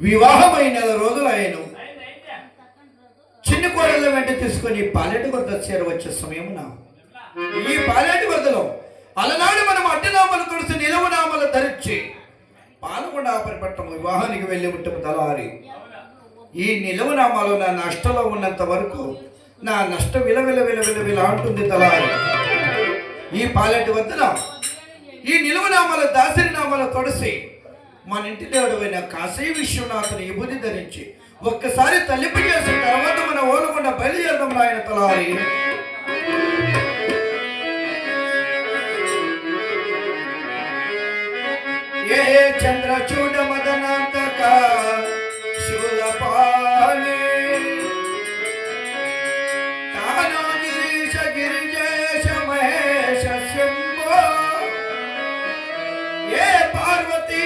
వివాహమై నెల రోజులు అయ్యాను చిన్న కోడళ్ళ వెంట తీసుకొని పాలెటి వద్ద చేరవచ్చే సమయమున ఈ పాలెటి వద్దలో అలనాడు మనం అడ్డనామలు తుడిసి నిలవనామలు ధరించి పాల్గొండ పరిపట్టం వివాహానికి వెళ్ళి ఉంటాము తలారి ఈ నిలవనామాలు నా నష్టంలో ఉన్నంత వరకు నా నష్ట విల విల విల విల విల అంటుంది తలారి ఈ పాలెటి వద్దన ఈ నిలువనామాల దాసరి నామాల తొడిసి మన ఇంటి దేవుడైన కాశీ విశ్వనాథుని విభూతి ధరించి ఒక్కసారి తల్లింపు చేసిన తర్వాత మన ఓనకుండా బయలుదేరడం ఆయన తలారి. ఏ చంద్రచూడ మదనాంతక శూలపాణి ఏ పార్వతీ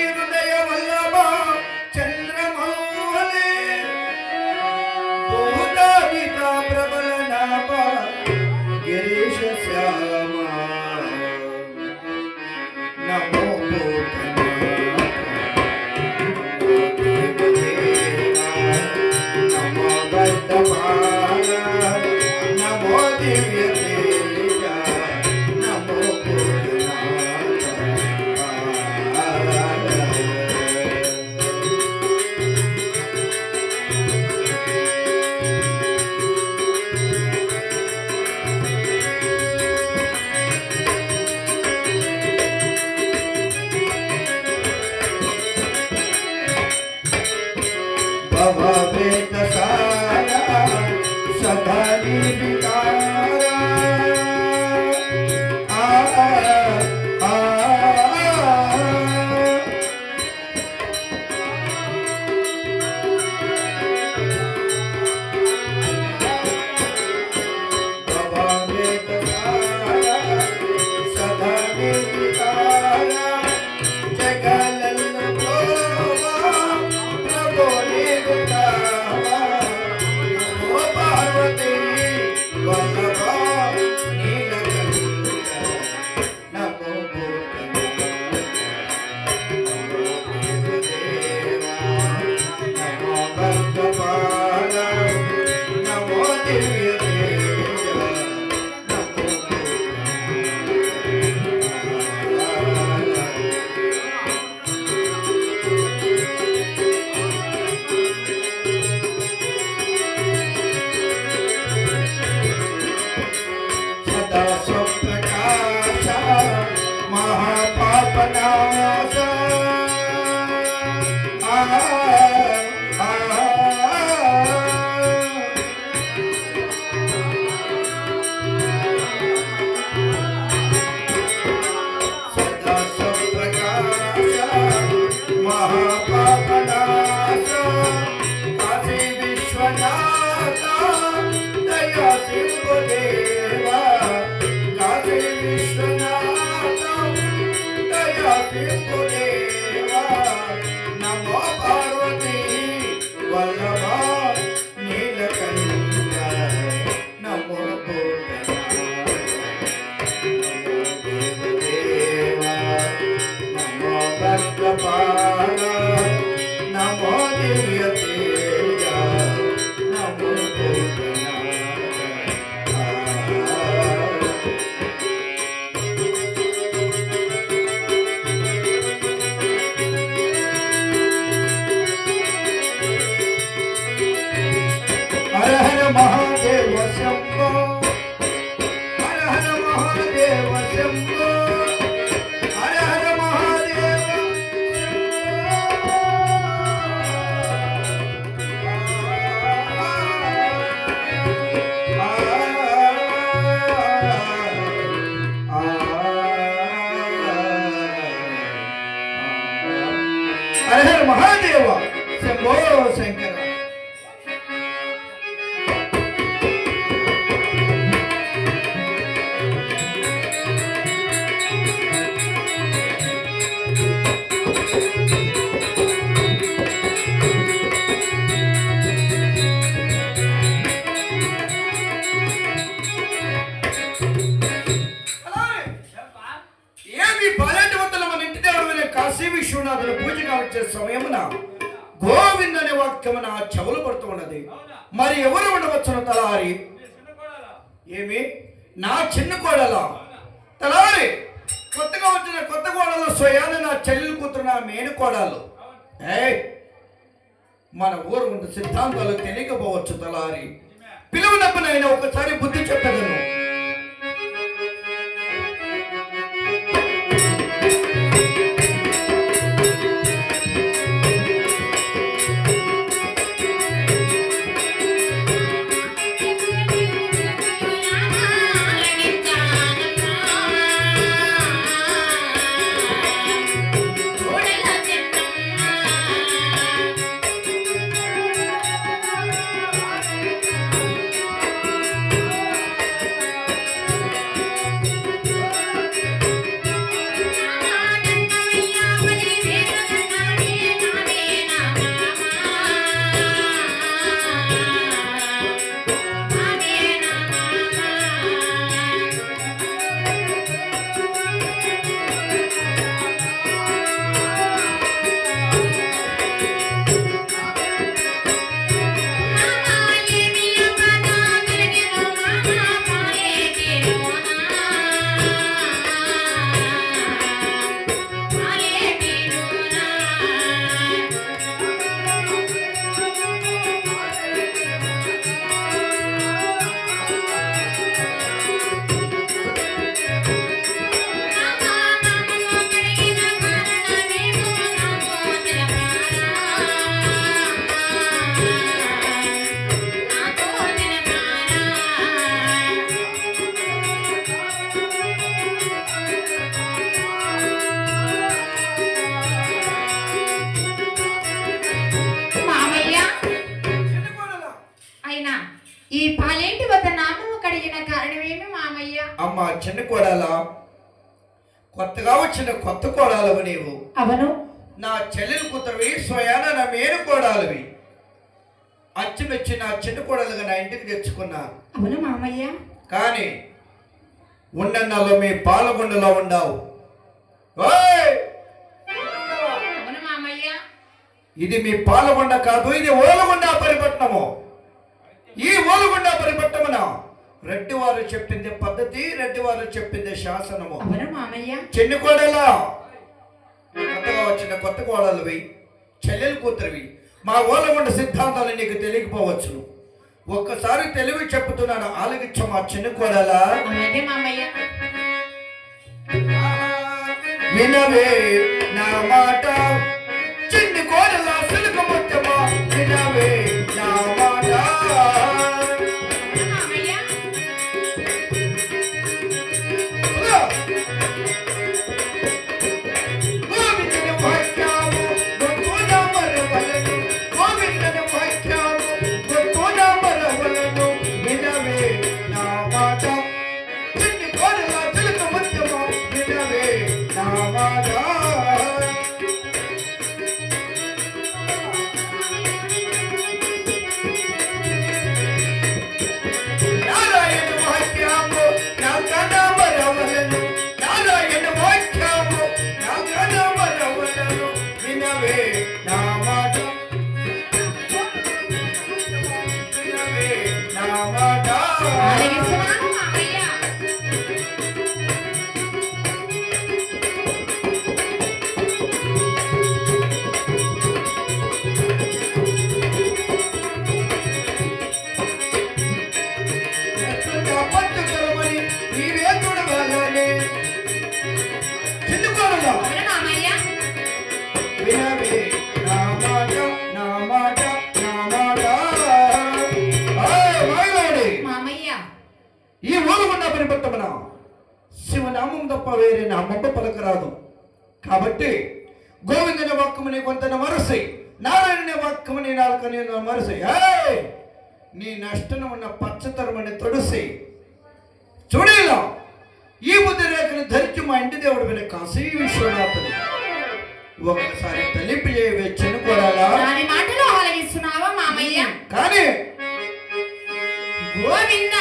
విశ్వనాథుల పూజగా వచ్చే సమయమున గోవింద అనే వాక్యము నా చెవులు పడుతూ ఉన్నది. మరి ఎవరు ఉండవచ్చును తలారి? ఏమి? నా చిన్న కోడల. తలారి కొత్తగా వచ్చిన కొత్త కోడలు స్వయాన నా చెల్లెలు కూతురు నా మేను కోడలు. ఏయ్! మన ఊరు ఉన్న సిద్ధాంతాలు తెలియకపోవచ్చు తలారి. పిలువనప్పునైనా ఒకసారి బుద్ధి చెప్పగలను. అమ్మ చిన్న కోడల కొత్తగా వచ్చిన కొత్త కోడలవు నీవు. అవను? నా చెల్లెలు కూతురువి స్వయాన నా మేను కోడాలివి. అచ్చిమెచ్చి నా చిన్న కోడలుగా నా ఇంటికి తెచ్చుకున్నా. అవును మామయ్య. కానీ ఉండన్నలో మీ పాలగొండలో ఉండవు. ఇది మీ పాలగొండ కాదు ఇది ఓలగొండ పరిపట్నము. ఈ ఓలగొండ పరిపట్నమున రెడ్డివారు చెప్పింది పద్ధతి రెడ్డివారు చెప్పింది శాసనము. చిన్న కోడలా. కొత్తగా వచ్చిన కొత్త కోడలువి చెల్లెలు కూతురువి. మా ఓలగొండ సిద్ధాంతాలు నీకు తెలియకపోవచ్చు. ఒక్కసారి తెలివి చెప్పుతున్నాను ఆలకించ మా చిన్న కోడలా. వినవే నా మాట. చిన్ని కోడల సిలుక ముత్యమా వినవే. నామప్ప పలకరాదు కాబట్టి గోవిందుని వాక్యముని కొంత మరసై నారాయణ వాక్యముని నాలుకని మరసై! నీ నష్టన ఉన్న పచ్చతరమని తొడిసై చూడేలా ఈ బుద్ధి రేఖను ధరించి మా ఇంటి దేవుడు విన కాశీ విశ్వనాథుని ఒకసారి తలిపి చేయవే చినుకోరాలా? దాని మాటలు ఆలకిస్తున్నావా మామయ్య? కానీ గోవింద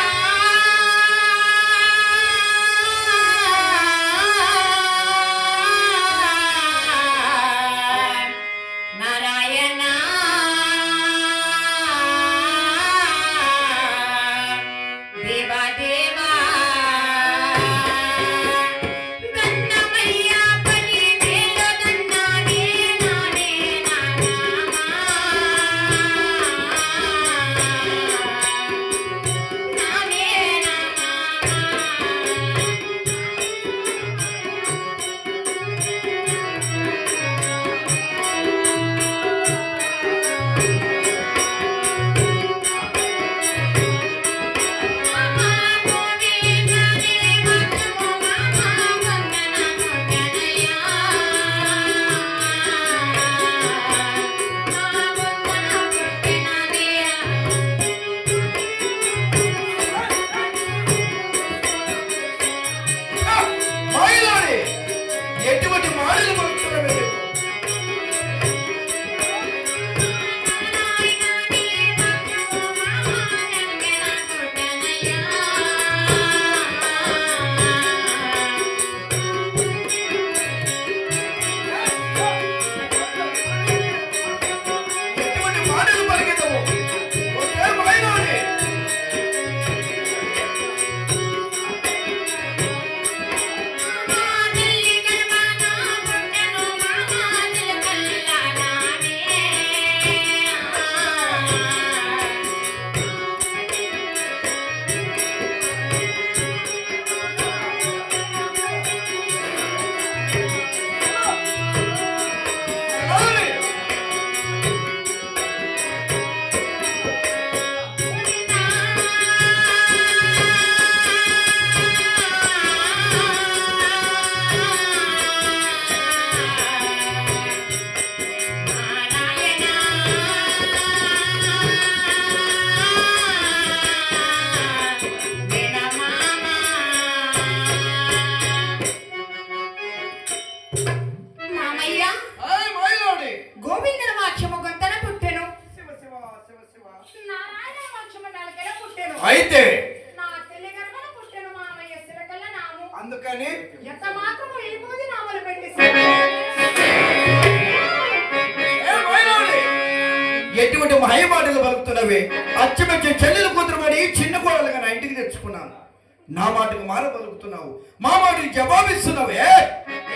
నా మాటకు మాన పలుకుతున్నావు. మా మాటకి జవాబిస్తున్నావే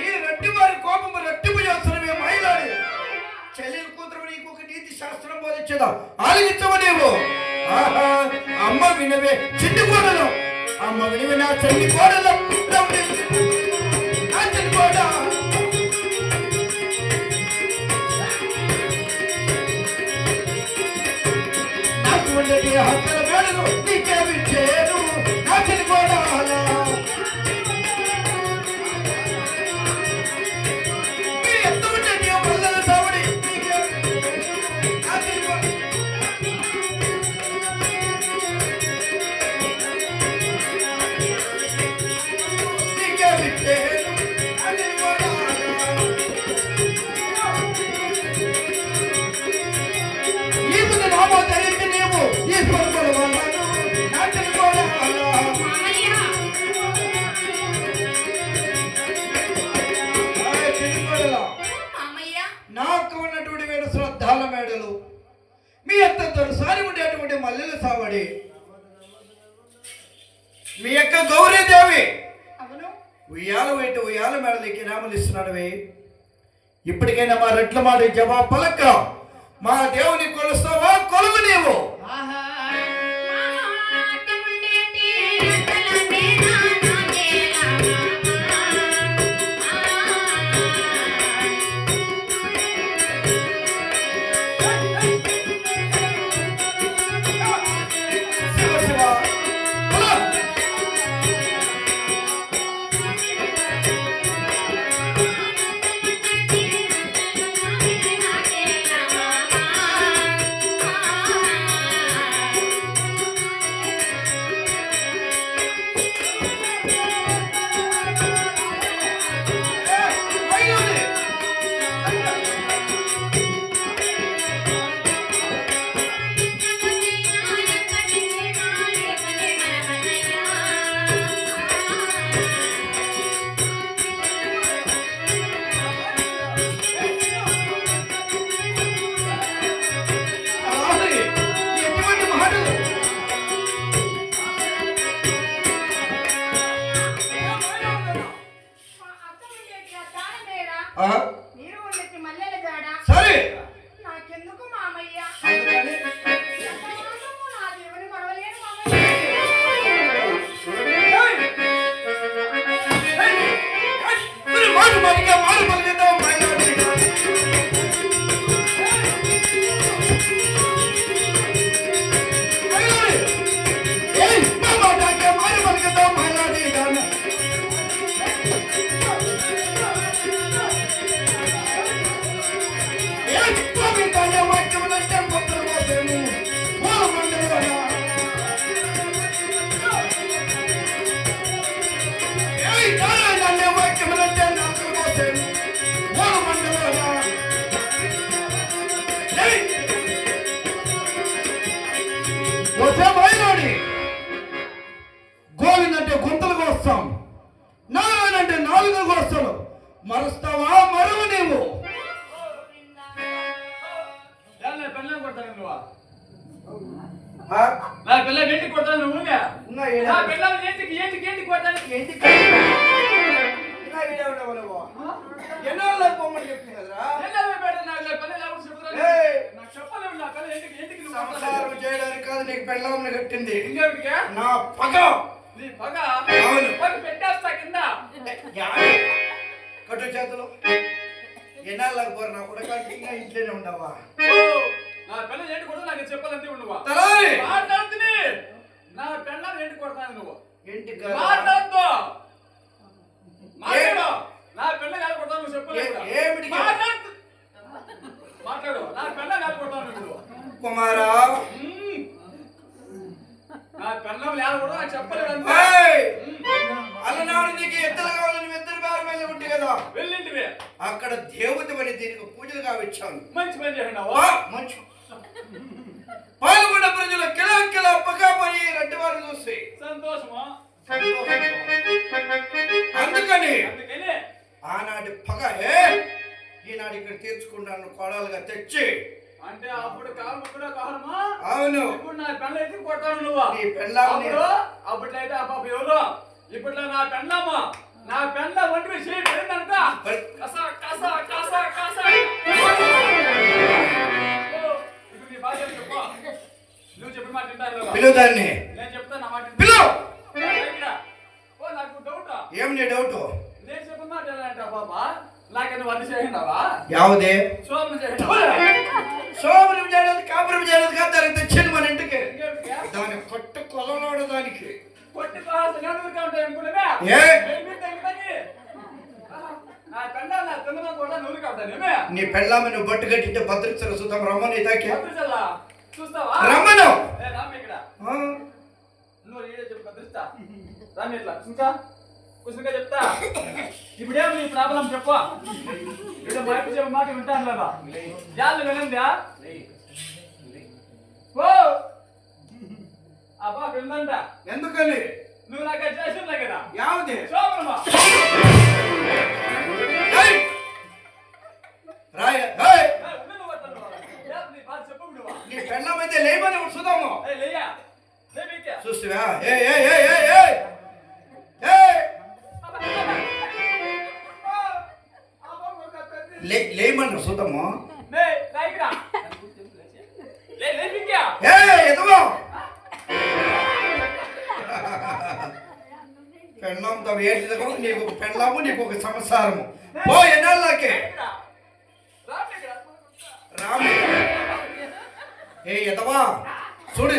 ఈ రట్టి వారి కోపము రట్టింపు చేస్తున్నావే మాయలాడి చెల్లెలు కూతురు నీకు ఒక నీతి శాస్త్రం బోధించదా? ఆలోచించవ ఆహా, అమ్మ వినవే చిన్ని కోడలు. అమ్మ వినవే నా చెల్లి కోడలు. నా చెల్లి కోడలు. నాకు హక్కుల ఉండేటువంటి మల్లెల సావడి. మీ యొక్క గౌరీదేవి ఉయ్యాల వెంట ఉయ్యాల మేడలకి నామలు ఇస్తున్నాడువే ఇప్పటికైనా మా రెట్ల మాట జవాబు పలక్క మా దేవుని గోవిందంటే గుంతలకు వస్తాం నారాయణ అంటే నాలుగులకు వస్తాను మరుస్తావా మరువు నీవు? నా ఏంటి కొడతాను నువ్వు ఏంటికి ఏంటికి ఏంటి కొడతాను ఏంటికి? సంసారం చేయడానికి కాదు నీకు పెళ్ళామని కట్టింది. ఇంకెవరికే నా పగ! నీ పగ. పగ పెట్టేస్తా కింద. కట్టు చేతులు. ఎన్నాళ్ళకు పోరు నా కూడా ఇంకా ఇంట్లోనే ఉండవా? నా పిల్లలు ఏంటి కొడతా నాకు చెప్పాలంటే తలారి మాట్లాడుతుంది నా పిల్లలు ఏంటి కొడతాను నువ్వు. ఏంటి మాట్లాడద్దు. మాట్లాడు. నా పిల్ల కాదు కొడతాను నువ్వు చెప్పలేదు కూడా. ఏమిటి? మాట్లాడు. మాట్లాడు. నా పిల్ల కాదు కొడతాను నువ్వు. కుమారా. నా పిల్లం లేదు కూడా చెప్పలేదు. అలనాడు నీకు ఎద్దులు కావాలని ఇద్దరు బారు వెళ్ళి ఉంటే కదా? వెళ్ళింటివి. అక్కడ దేవత అని దీనికి పూజలు కావిచ్చాను మంచి పని చేసినావు? మంచు పాల్గొన్న ప్రజలు కిలా కిలా పకాపని రెడ్డి వారు చూసి సంతోషమా? అందుకని ఆనాటి పగ ఈనాడు ఇక్కడ తీర్చుకుంటాను కోడలుగా తెచ్చి. అంటే అప్పుడు కాలం కూడా కాలమా? అవును. ఇప్పుడు నా పెళ్ళ అయితే కొట్టాను నువ్వు. నీ పెళ్ళాంని- అప్పుడు అప్పట్లయితే ఆ పాప ఎవరు? ఇప్పట్లో నా పెళ్ళమ్మ. నా పెళ్ళ ఒంటి మీద చేయి పడిందనుక మరి కస కస కస కస. ఇప్పుడు నీ చెప్పు? నువ్వు చెప్పిన మాట? పిలువు దాన్ని. నేను చెప్తాను నా మాట. పిలువు. ఓ నాకు డౌట్ ఏం నీ డౌట్ నేను చెప్పిన మాట ఎలా బాబా నాకు నువ్వు అన్ని శోభన చేయండావా సోమరం చేయలేదు కాపురం చేయలేదు కాదు దానికి తెచ్చింది మన ఇంటికి? దాని కొట్టు కొలలోడు దానికి? నా పెళ్ళామి నువ్వు బట్టు కట్టింటే భద్రతలు సుతం రమ్మని చూస్తావా? రమ్మను నువ్వు భద్రిస్తా. రామ్మ ఇట్లా, కూర్చో. కూర్చునిగా చెప్తా. ఇప్పుడేం నీ ప్రాబ్లం చెప్పు. ఇక్కడ మా చెప్పే మాట వింటాను లేదా జాలు వినందా ఓ! అబ్బా విందంట. ఎందుకని? నువ్వు నాకు చేసిందా కదా. యావదే? శోభనమా! రాయ ఏయ్! నీ పెళ్ళమైతే లేమని సుతాము చూస్తువా ఏ ఏ ఏ ఏ ఏ! ఏ! లే లేమన్నారు సుతము? ఏ ఎదవో పెళ్ళంతో ఏంటిదో నీకు ఒక పెళ్ళాము నీకు ఒక సంసారము. ఓ ఎన్నాళ్ళకే? రాము. ఏ ఎదవా? చూడు.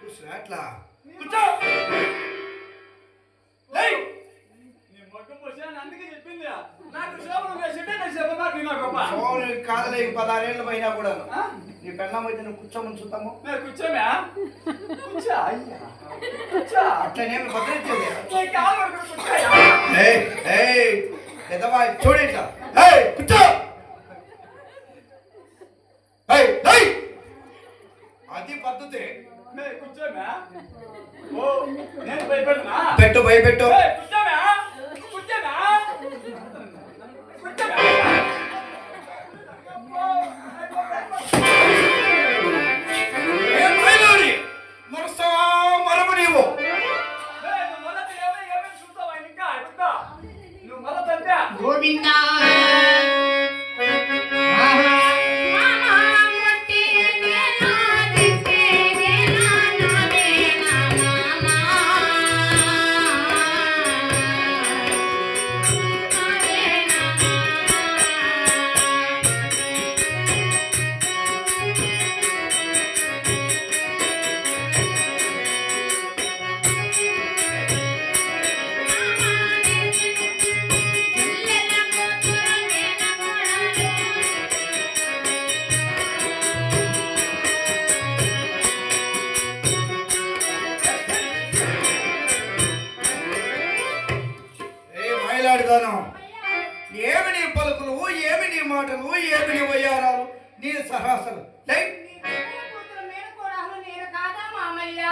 చూసినా అట్లా సోని కాదలే పదహారేళ్ళు పోయినా కూడా నీ పెళ్ళం అయితే నువ్వు కూర్చోమని చూద్దాము. కూర్చోమా కూర్చో అయ్యా. కూర్చో. అట్లనేమి భద్రించేది చూడు ఇట్లా. కూర్చో. ఏయ్ అది పద్ధతి. కూర్చోమా ఓ నేను భయపడనా? పెట్టు భయపెట్టు.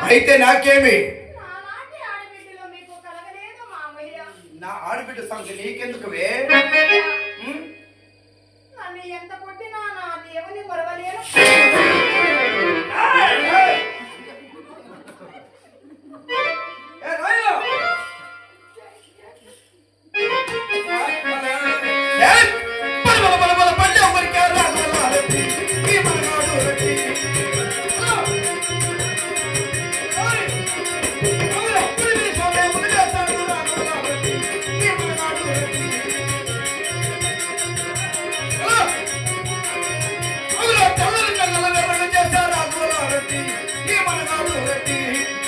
అయితే నాకేమి? నా ఆడబిడ్డ సంగతి నీకెందుకు ఎంత కొట్టినా నా దేవుని కొరవలేను. ఈ మనగాడు